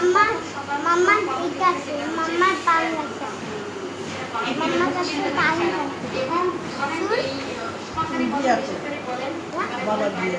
মাম্মার মাম্মার ইতিহাস মাম্মার বাংলা মাম্মার কাছে বাংলা হ্যাঁ, বাবা দিয়ে।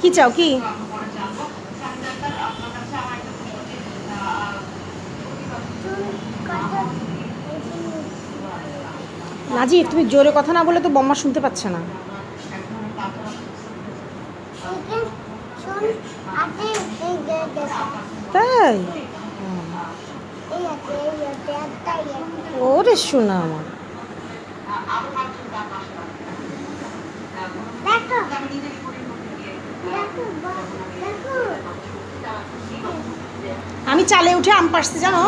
কি চাও কি? নাজি তুমি জোরে কথা না বলে তো বম্মা শুনতে পাচ্ছে না। তাই? ওরে শোনা আমার আমি চালে উঠে আম পাড়ছি জানো?